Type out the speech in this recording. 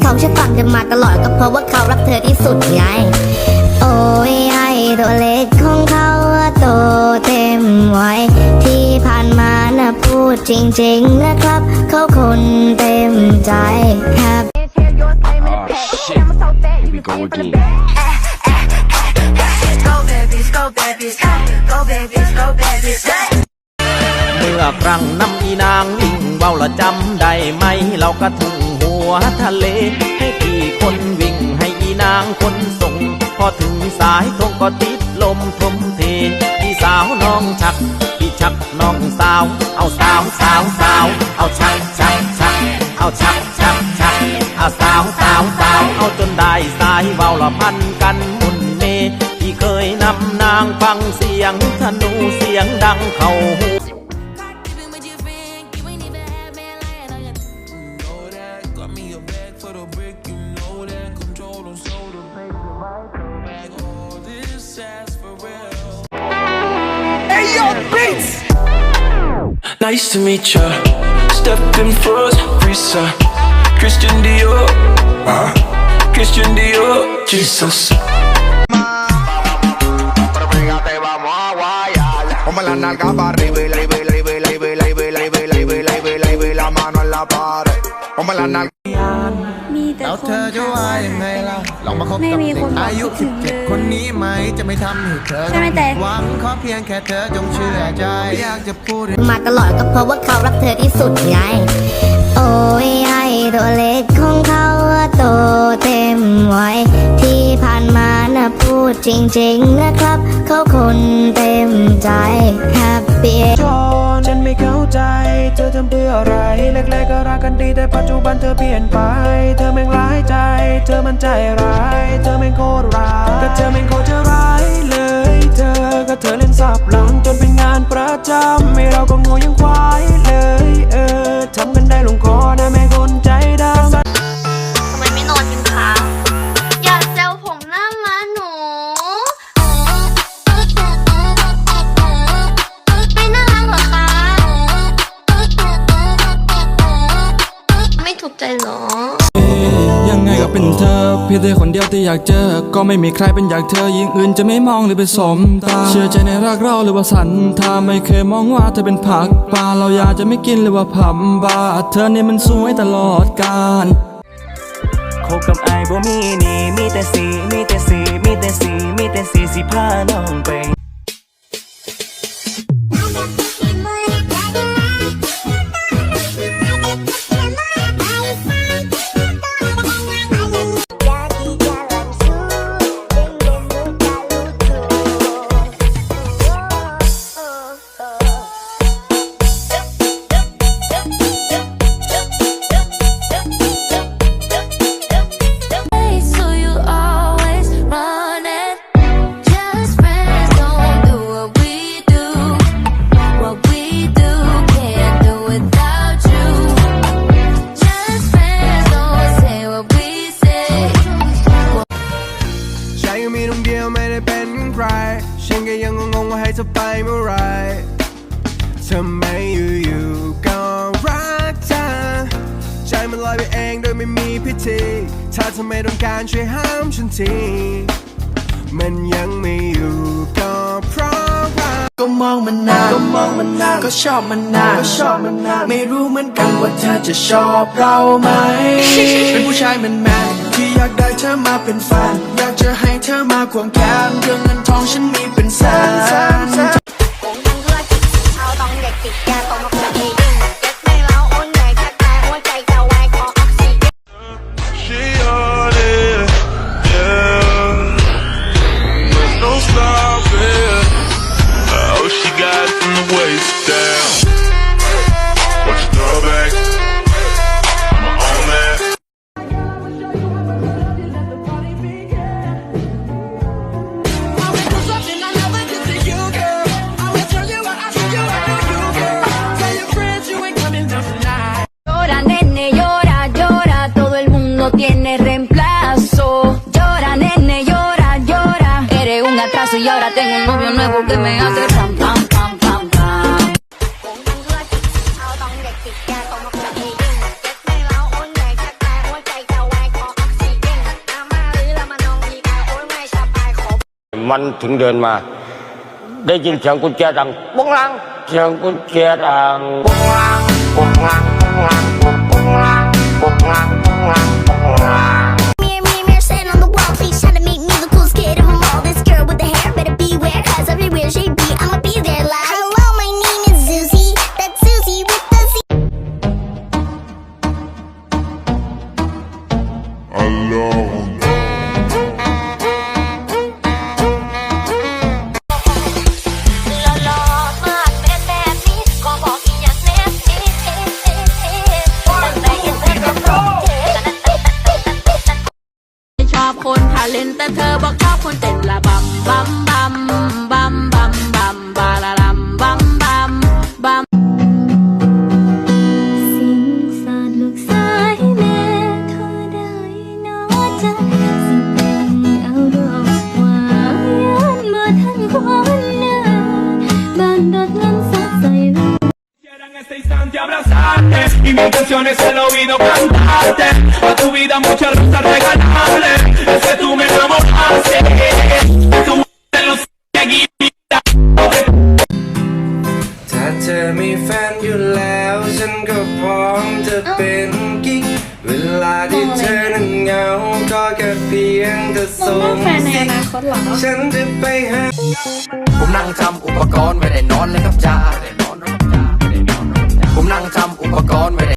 เขาเชื่อฟังเธอมาตลอดก็เพราะว่าเขารักเธอที่สุดไง โอ้ยไอตัวเล็กของเขาโตเต็มวัยที่ผ่านมานะพูดจริง ๆ นะครับ เขาคนเต็มใจครับ Oh shit. Here we go again. Go babies, go babies, go babies, go babies. เมื่อครั้งน้ำอีนางวิ่งเว้าละจำได้ไหมเราก็ถึง หัวทะเล ให้พี่คนวิ่งให้อีนางคนส่ง พอถึงสายตรงก็ติดลมทมเท พี่สาวน้องชัก พี่ชักน้องสาว เอาสาวสาวสาว เอาชักชักชัก เอาชักชักชัก เอาสาวสาวสาว เอาจนได้สายเว้าละพันกันมุนเม พี่เคยนำนางฟังเสียงธนูเสียงดังเข้าหู Nice to meet ya. Step in first, Risa. Christian Dior. Uh, Christian Dior. Jesus. Ponme la nalga para arriba y la y la y la y la y la y la y la y la y la mano en la pared. Ponme la nalga. มีแต่แล้วคเธนอจะว่ายังไงล่ะลองมาคบไม่กับมีเด็คกนบอกอายุคิดถึงเลย17คนนี้ไหมจะไม่ทำให้เธอใช่ไหมแต่หวังขอเพียงแค่เธอจงเชื่อใจอยากจะพูดให้มาตลอดก็เพราะว่าเขารักเธอที่สุดไง โอ้ยไอตัวเล็กของเขาโตเต็มวัยที่ผ่านมาน่ะพูดจริง ๆ นะครับ เขาคนเต็มใจ Happy จอน ฉันไม่เข้าใจ เธอทำเพื่ออะไรแรกๆก็รักกันดีแต่ปัจจุบันเธอเปลี่ยนไป เธอแม่งร้ายใจ เธอมันใจร้าย เธอแม่งโคตรร้ายก็เธอแม่งโคตรจร้ายเลย เธอก็เธอเล่นสับหลังจนเป็นงานประจำไม่เราก็โง่ยังควาย เป็นเธอ เพียงแต่คนเดียวที่อยากเจอ ก็ไม่มีใครเป็นอยากเธอยิ่งอื่นจะไม่มองหรือไปสมตา เชื่อใจในรักเราหรือว่าสันทาไม่เคยมองว่าเธอเป็นผักปลาเราอยากจะไม่กินหรือว่าผับบาร์เธอนี่มันสวยตลอดกาลคบกับไอ้บ่มีนี่มีแต่สีมีแต่สีมีแต่สีมีแต่สีสิพาน้องไป ฉันยังมีตรงเดียวไม่ได้เป็นใคร ฉันก็ยังงงๆว่าให้เธอไปเมื่อไหรทำไมอยู่ๆก็รักเธอใจมันลอยไปเองโดยไม่มีพิธี ถ้าเธอไม่ต้องการช่วยห้ามฉันทีมันยังไม่อยู่ก็เพราะว่าก็มองมันนานก็มองมันนานก็ชอบมันนานก็ชอบมันนานไม่รู้เหมือนกันว่าเธอจะชอบเราไหม เป็นผู้ชายแมนแมนๆ ที่อยากได้เธอมาเป็นแฟนอยากจะให้เธอมาควงแขนเรื่องเงินทองฉันมีเป็นแสน de atraso y ahora tengo un novio nuevo que me hace ram, ram, ram, ram, ram. Mạnh thượng đền mà. Đây nhìn chàng con che rằng bóng lang Chàng con che rằng bóng lang, bóng lang, bóng lang, Lo lo มาเป็นแบบนี้ขอบอกอีกอย่างแน่นี่ตั้งแต่เธอกับโปรเจกต์ชอบคนทาเลนแต่เธอบอกชอบคนเต้นละบัมบัมบัมบัมบัมบัมบัม canciones el oído cantarte a tu vida muchas rosas regalarle es que tú me enamoraste tú de los que guía ถ้าเธอมีแฟนอยู่แล้ว ฉันก็พร้อมจะเป็นกิ๊ก เวลาที่เธอนั้นเหงา ก็แค่เพียงเธอส่งสิฉันจะไปหา ผมนั่งจำอุปกรณ์ไม่ได้นอนเลยครับจ้าผมนั่งจำอุปกรณ์ไม่ได้